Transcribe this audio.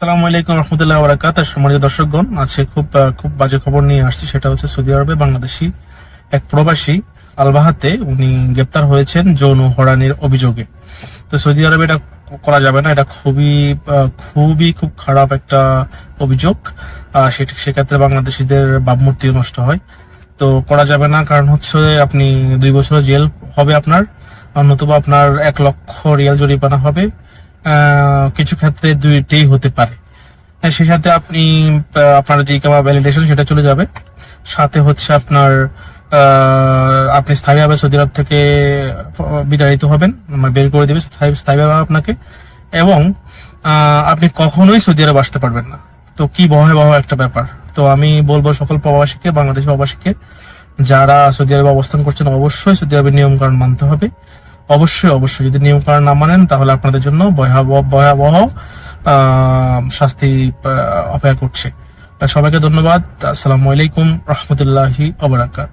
সালাম আলাইকুম রহমতুল্লাহ বারাকাত সম্মানিত দর্শকগণ, আজকে খুব খুব বাজে খবর নিয়ে আসছি, সেটা হচ্ছে সৌদি আরবে বাংলাদেশি এক প্রবাসী আলবাহাতে উনি গ্রেপ্তার হয়েছেন যৌন হরানির অভিযোগে। তো সৌদি আরবে এটা করা যাবে না, এটা খুবই খুবই খুব খারাপ একটা অভিযোগ। সেক্ষেত্রে বাংলাদেশিদের ভাবমূর্তিও নষ্ট হয়। তো করা যাবে না, কারণ হচ্ছে আপনি দুই বছর জেল হবে আপনার নতুবা আপনার এক লক্ষ রিয়াল জরিমানা হবে। কিছু ক্ষেত্রে দুইটাই হতে পারে। হ্যাঁ, সেই সাথে আপনি আপনার যে ইকামা ভ্যালিডেশন সেটা চলে যাবে। সাথে হচ্ছে আপনার আপনি স্থায়ীভাবে সৌদি আরব থেকে বিতাড়িত হবেন মানে বের করে দেবে স্থায়ীভাবে আপনাকে। এবং আপনি কখনোই সৌদি আরব আসতে পারবেন না। তো কি ভয়াবহ একটা ব্যাপার। তো আমি বলব সকল প্রবাসীকে বাংলাদেশি প্রবাসীকে যারা সৌদি আরবে অবস্থান করছেন অবশ্যই সৌদি আরবের নিয়ম কানুন মানতে হবে। অবশ্যই অবশ্যই। যদি নিয়ম কানুন না মানেন, তাহলে আপনাদের জন্য ভয়াবহ ভয়াবহ শাস্তি অপেক্ষা করছে। সবাইকে ধন্যবাদ। আসসালামু আলাইকুম, রহমতুল্লাহি, অবরাকাত।